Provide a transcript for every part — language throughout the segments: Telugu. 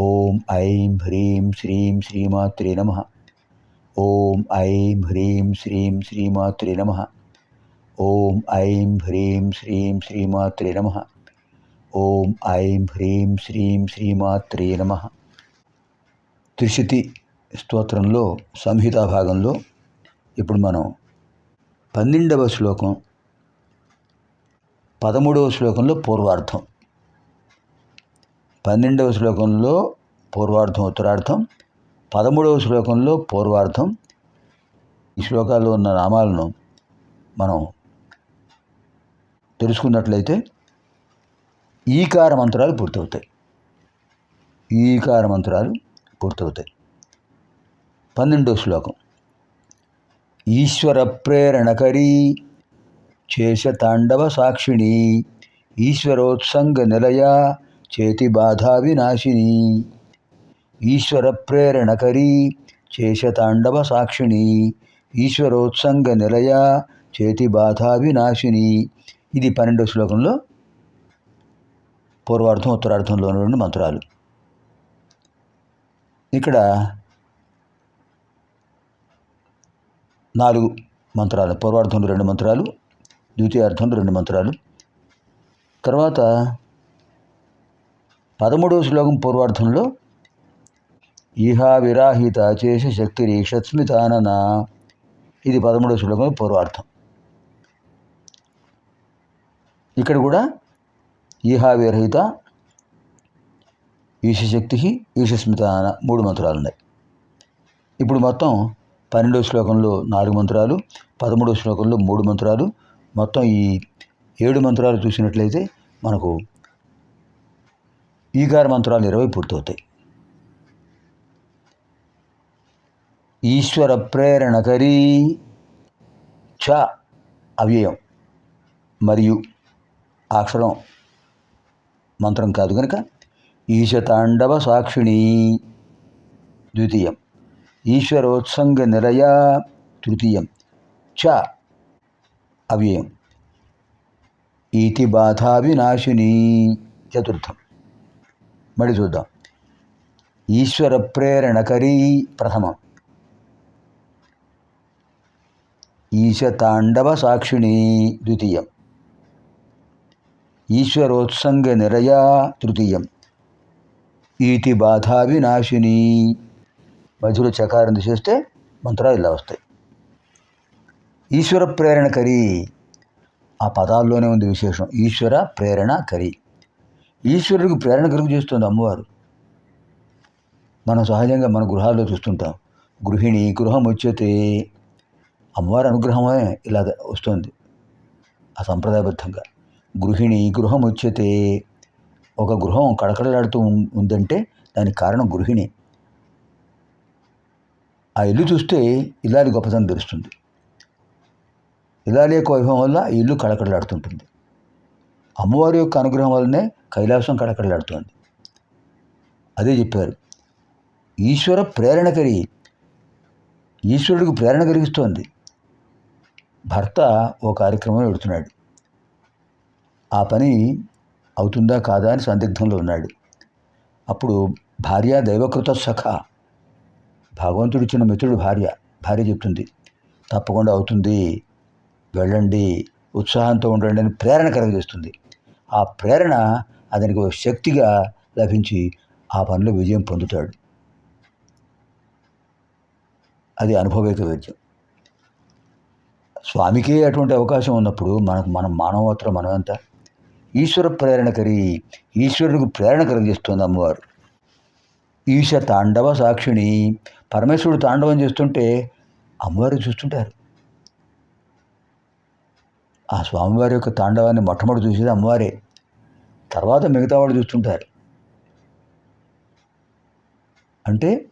ఓం ఐం హ్రీం శ్రీం శ్రీమాత్రే నమ. ఓం ఐం హ్రీం శ్రీం శ్రీమాత్రే నమ. ఓం ఐం హ్రీం శ్రీం శ్రీమాత్రే నమ. ఓం ఐం హ్రీం శ్రీం శ్రీమాత్రే నమ. త్రిశతి స్తోత్రంలో సంహితా భాగంలో ఇప్పుడు మనం పన్నెండవ శ్లోకం పదమూడవ శ్లోకంలో పూర్వార్థం పన్నెండవ శ్లోకంలో పూర్వార్థం ఉత్తరార్థం. పదమూడవ శ్లోకంలో పూర్వార్థం. ఈ శ్లోకాల్లో ఉన్న నామాలను మనం తెలుసుకున్నట్లయితే ఈకార మంత్రాలు పూర్తవుతాయి. ఈకార మంత్రాలు పూర్తవుతాయి. పన్నెండో శ్లోకం. ఈశ్వర ప్రేరణకరీ చేశతాండవ సాక్షిణి. ఈశ్వరోత్సంగ నిలయ చేతి బాధా వినాశిని. ఈశ్వర ప్రేరణకరీ చేశతాండవ సాక్షిణి. ఈశ్వరోత్సంగ నిలయ చేతి బాధా వినాశిని. ఇది పన్నెండో శ్లోకంలో పూర్వార్థం ఉత్తరార్థంలో ఉన్నటువంటి మంత్రాలు. ఇక్కడ నాలుగు మంత్రాలు పూర్వార్థంలో రెండు మంత్రాలు ద్వితీయార్థంలో రెండు మంత్రాలు. తర్వాత పదమూడవ శ్లోకం పూర్వార్థంలో ఈహా విరాహిత చేస శక్తి రీషత్స్మితానన ఇది పదమూడవ శ్లోకం పూర్వార్థం ఇక్కడ కూడా ఈహా విరహిత ఈశశక్తి ఈశస్మితాన మూడు మంత్రాలు ఉన్నాయి ఇప్పుడు మొత్తం పన్నెండవ శ్లోకంలో నాలుగు మంత్రాలు పదమూడవ శ్లోకంలో మూడు మంత్రాలు మొత్తం ఈ ఏడు మంత్రాలు చూసినట్లయితే మనకు ఈగార మంత్రాలు ఇరవై పూర్తవుతాయి. ఈశ్వర ప్రేరణకరీ చ అవ్యయం. మరియు అక్షరం మంత్రం కాదు కనుక ఈశతాండవ సాక్షిణి ద్వితీయం. ఈశ్వరోత్సంగ నిలయ తృతీయం. చ అవ్యయం. ఈతి బాధా వినాశిని చతుర్థం. మళ్ళీ చూద్దాం. ఈశ్వర ప్రేరణకరీ ప్రథమం. ఈశతాండవ సాక్షిణి ద్వితీయం. ఈశ్వరోత్సంగ నిరయా తృతీయం. ఈతి బాధా వినాశిని. మధ్యలో చకారం చేస్తే మంత్రాలు ఇలా వస్తాయి. ఈశ్వర ప్రేరణ కరీ. ఆ పదాల్లోనే ఉంది విశేషం. ఈశ్వర ప్రేరణ కరి. ఈశ్వరుడికి ప్రేరణ కలుగు చేస్తుంది అమ్మవారు. మనం సహజంగా మన గృహాల్లో చూస్తుంటాం. గృహిణి గృహం వచ్చేతే అమ్మవారి అనుగ్రహమే ఇలా వస్తుంది. ఆ సంప్రదాయబద్ధంగా గృహిణి గృహం వచ్చేతే ఒక గృహం కడకడలాడుతూ ఉందంటే దానికి కారణం గృహిణి. ఆ ఇల్లు చూస్తే ఇల్లాలి గొప్పతనం తెలుస్తుంది. ఇల్లాలి యొక్క వైభవం వల్ల ఈ ఇల్లు కడకడలాడుతుంటుంది అమ్మవారి యొక్క అనుగ్రహం వల్లనే కైలాసం కడకడలాడుతోంది. అదే చెప్పారు. ఈశ్వర ప్రేరణ కలిగి ఈశ్వరుడికి ప్రేరణ కలిగిస్తోంది. భర్త ఓ కార్యక్రమం పెడుతున్నాడు ఆ పని అవుతుందా కాదా అని సందిగ్ధంలో ఉన్నాడు. అప్పుడు భార్య దైవకృత సఖ భగవంతుడు ఇచ్చిన మిత్రుడు భార్య భార్య చెప్తుంది తప్పకుండా అవుతుంది. వెళ్ళండి. ఉత్సాహంతో ఉండండి అని ప్రేరణ కలగజేస్తుంది. ఆ ప్రేరణ అతనికి ఒక శక్తిగా లభించి ఆ పనిలో విజయం పొందుతాడు. అది అనుభవేక వైద్యం. స్వామికే అటువంటి అవకాశం ఉన్నప్పుడు మనకు మనం మానవత్రం మనం ఎంత ఈశ్వర ప్రేరణకరి ఈశ్వరుడికి ప్రేరణ కలిగిస్తుంది అమ్మవారు. ఈశ తాండవ సాక్షిణి పరమేశ్వరుడు తాండవం చేస్తుంటే అమ్మవారు చూస్తుంటారు. ఆ స్వామివారి యొక్క తాండవాన్ని మొట్టమొదటి చూసేది అమ్మవారే. తర్వాత మిగతా వాళ్ళు చూస్తుంటారు. అంటే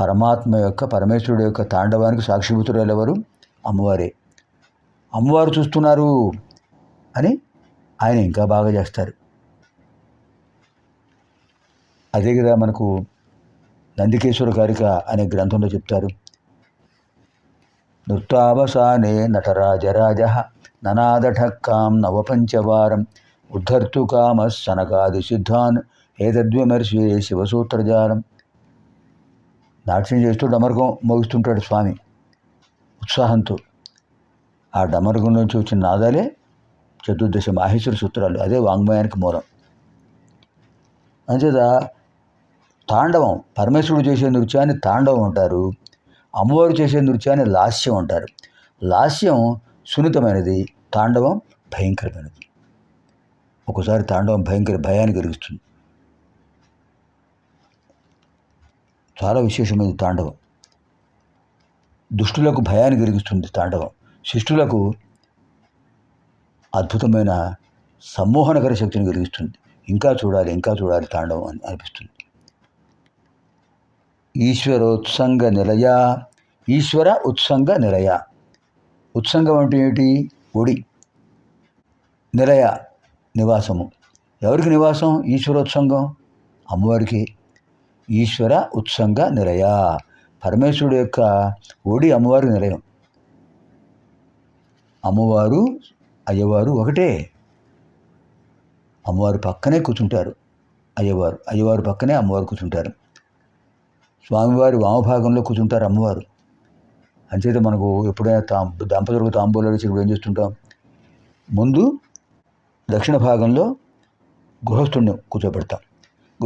పరమాత్మ యొక్క పరమేశ్వరుడు యొక్క తాండవానికి సాక్షిభూతురాలు ఎవరు? అమ్మవారే. అమ్మవారు చూస్తున్నారు అని ఆయన ఇంకా బాగా చేస్తారు. అదే కదా మనకు నందికేశ్వర కారిక అనే గ్రంథంలో చెప్తారు. నృత్తావసానే నటరాజరాజ ననాదఠక్కాం నవపంచవారం ఉద్ధర్తు సనకాది సిద్ధాన్ ఏతద్విమర్శే శివసూత్రజాలం నాట్యం చేస్తూ డమర్గం మోగిస్తుంటాడు స్వామి। ఉత్సాహంతో। ఆ డమర్గం నుంచి వచ్చిన నాదాలే చతుర్దశ మాహేశ్వర సూత్రాలు అదే వాంగ్మయానికి మూలం। అంచేత తాండవం పరమేశ్వరుడు చేసే నృత్యాన్ని తాండవం అంటారు। అమ్మవారు చేసే నృత్యాన్ని లాస్యం అంటారు. లాస్యం సున్నితమైనది తాండవం భయంకరమైనది. ఒకసారి తాండవం భయంకర భయాన్ని కలిగిస్తుంది చాలా విశేషమైనది తాండవం. దుష్టులకు భయాన్ని కలిగిస్తుంది తాండవం. శిష్టులకు అద్భుతమైన సమ్మోహనకర శక్తిని కలిగిస్తుంది ఇంకా చూడాలి ఇంకా చూడాలి తాండవం అని అనిపిస్తుంది. ఈశ్వరోత్సంగ నిలయ ఈశ్వర ఉత్సంగ నిలయ. ఉత్సంగం అంటే ఏమిటి? ఒడి. నిలయ నివాసము. ఎవరికి నివాసం? ఈశ్వరోత్సంగం? అమ్మవారికి. ఈశ్వర ఉత్సంగ నిలయ. పరమేశ్వరుడు యొక్క ఒడి అమ్మవారి నిలయం. అమ్మవారు అయ్యవారు ఒకటే. అమ్మవారు పక్కనే కూర్చుంటారు. అయ్యవారు అయ్యవారు పక్కనే అమ్మవారు కూర్చుంటారు. స్వామివారి వామభాగంలో కూర్చుంటారు అమ్మవారు. అంచేత మనకు ఎప్పుడైనా తాం దంపతులకు తాంబూలాలు ఇచ్చినప్పుడు ఏం చేస్తుంటాం? ముందు దక్షిణ భాగంలో గృహస్థుడిని కూర్చోబెడతాం.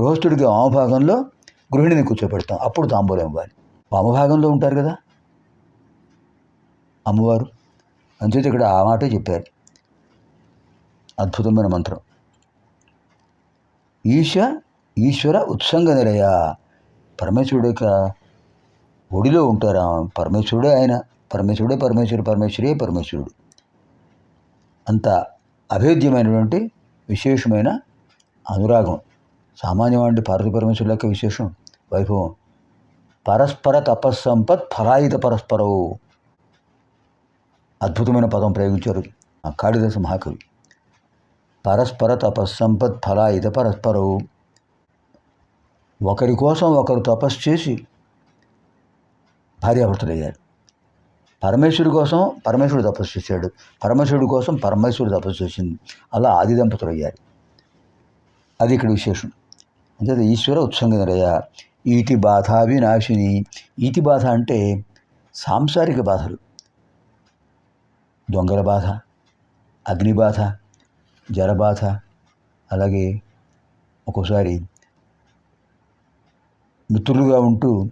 గృహస్థుడికి వామభాగంలో గృహిణిని కూర్చోబెడతాం. అప్పుడు తాంబూలం ఇవ్వాలి. వామభాగంలో ఉంటారు కదా? అమ్మవారు. అంచేత ఇక్కడ ఆ మాటే చెప్పారు. అద్భుతమైన మంత్రం. ఈశ ఈశ్వర ఉత్సంగ నిలయ. పరమేశ్వరుడు యొక్క ఒడిలో ఉంటారా. పరమేశ్వరుడే ఆయన. పరమేశ్వరుడే పరమేశ్వరుడు. పరమేశ్వరే పరమేశ్వరుడు. అంత అభేద్యమైనటువంటి విశేషమైన అనురాగం. సామాన్యమైన పార్వతి పరమేశ్వరుల యొక్క విశేషం వైభవం. పరస్పర తపస్సంపత్ ఫలాయుత పరస్పరవు అద్భుతమైన పదం ప్రయోగించారు కాళిదాస మహాకవి. పరస్పర తపస్సంపత్ ఫలాయిత పరస్పరవు ఒకరి కోసం ఒకరు తపస్సు చేసి భార్యాభర్తలయ్యారు పరమేశ్వరుడి కోసం పరమేశ్వరుడు తపస్సు చేశాడు. పరమేశ్వరుడి కోసం పరమేశ్వరుడు తపస్సు చేసింది. అలా ఆది దంపతులు అయ్యారు అది ఇక్కడ విశేషం. అంటే ఈశ్వర ఉత్సంగనరయ ఈటి బాధ వినాశిని ఈటి బాధ అంటే సాంసారిక బాధలు. దొంగల బాధ అగ్ని బాధ జలబాధ అలాగే ఒక్కోసారి మిత్రులుగా ఉంటూ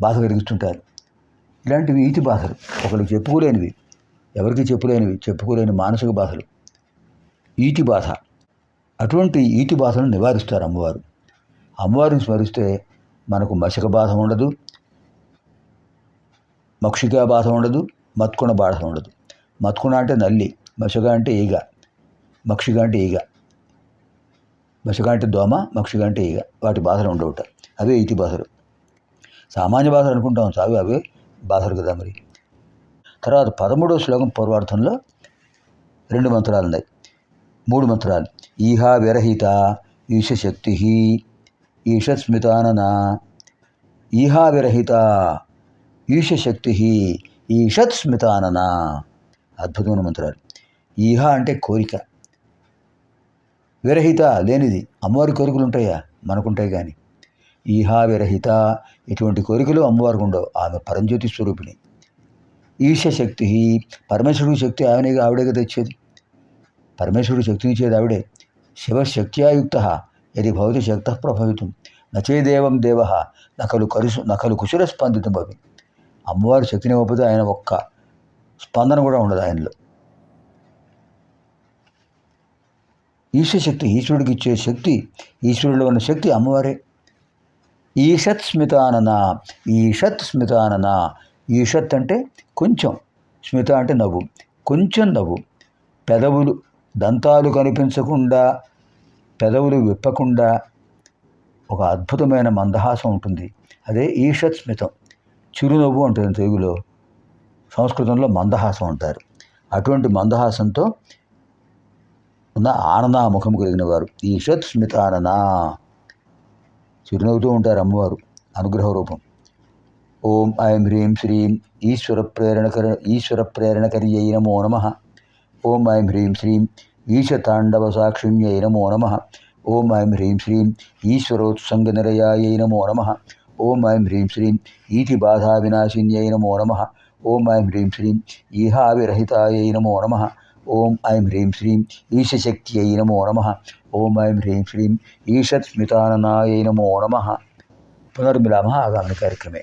బాధ కలిగిస్తుంటారు. ఇలాంటివి ఈతి బాధలు. ఒకరికి చెప్పుకోలేనివి ఎవరికి చెప్పులేనివి చెప్పుకోలేని మానసిక బాధలు. ఈటి బాధ. అటువంటి ఈటి బాధను నివారిస్తారు అమ్మవారు. అమ్మవారిని స్మరిస్తే మనకు మసిక బాధ ఉండదు మక్షికా బాధ ఉండదు మత్కుణ బాధ ఉండదు. మత్కుణ అంటే నల్లి మసిక అంటే ఈగ మక్షిక అంటే ఈగ. మశక అంటే దోమ మక్షిక అంటే ఈగ వాటి బాధలు ఉండవుట అవే ఈతి బాధలు. సామాన్య బాధలు అనుకుంటాం సావి అవే బాధలు కదా మరి. తర్వాత పదమూడో శ్లోకం పూర్వార్థంలో రెండు మంత్రాలు ఉన్నాయి. మూడు మంత్రాలు. ఈహా విరహిత ఈశశక్తి ఈషత్స్మితానన ఈహా విరహిత ఈశశక్తి ఈషత్స్మితానన అద్భుతమైన మంత్రాలు. ఈహా అంటే కోరిక. విరహిత లేనిది అమ్మవారి కోరికలు ఉంటాయా? మనకుంటాయి కానీ ఈహా విరహిత ఇటువంటి కోరికలు అమ్మవారికి ఉండవు. ఆమె పరంజ్యోతి స్వరూపిణి. ఈశ శక్తి పరమేశ్వరుడి శక్తి ఆమెనే ఆవిడేగా తెచ్చేది. పరమేశ్వరుడు శక్తినిచ్చేది ఆవిడే. శివశక్త్యాయుక్త యది భవతి శక్త ప్రభావితం. నచేదేవం దేవ నకలు కరుసు నకలు కుశల స్పందితం భవి అమ్మవారి శక్తిని ఇవ్వకపోతే ఆయన ఒక్క స్పందన కూడా ఉండదు ఆయనలో. ఈశ్వశక్తి ఈశ్వరుడికి ఇచ్చే శక్తి ఈశ్వరుడిలో ఉన్న శక్తి అమ్మవారే. ఈషత్ స్మితానన ఈషత్ స్మితానన. ఈషత్ అంటే కొంచెం స్మిత అంటే నవ్వు కొంచెం నవ్వు. పెదవులు దంతాలు కనిపించకుండా పెదవులు విప్పకుండా ఒక అద్భుతమైన మందహాసం ఉంటుంది. అదే ఈషత్ స్మితం. చిరునవ్వు ఉంటుంది తెలుగులో సంస్కృతంలో మందహాసం అంటారు. అటువంటి మందహాసంతో ఉన్న ఆనంద ముఖం కలిగిన వారు. ఈషత్ స్మితానన? చిరునవ్వుతూ ఉంటారు అమ్మవారు. అనుగ్రహ రూపం. ఓం ఐం హ్రీం శ్రీం ఈశ్వర ప్రేరణకర ఈశ్వర ప్రేరణకరి అయి నమో నమ. ఓం ఐం హ్రీం శ్రీం ఈశతాండవ సాక్షిణ్యై నమో నమ. ఓం ఐం హ్రీం శ్రీం ఈశ్వరోత్సంగ నిరయాయై నమో నమ. ఓం ఐం హ్రీం శ్రీం ఈతి బాధా వినాశిన్యై నమో నమ. ఓం ఐం హ్రీం శ్రీం ఈహావిరహితాయై నమో నమ. ఓం ఐం హ్రీం శ్రీం ఈశశక్తి అయి నమో నమ. ఓం ఐం హ్రీం శ్రీం ఈషత్ స్మితాననాయ నమో నమ. పునర్మిలామ ఆగామి కార్యక్రమే.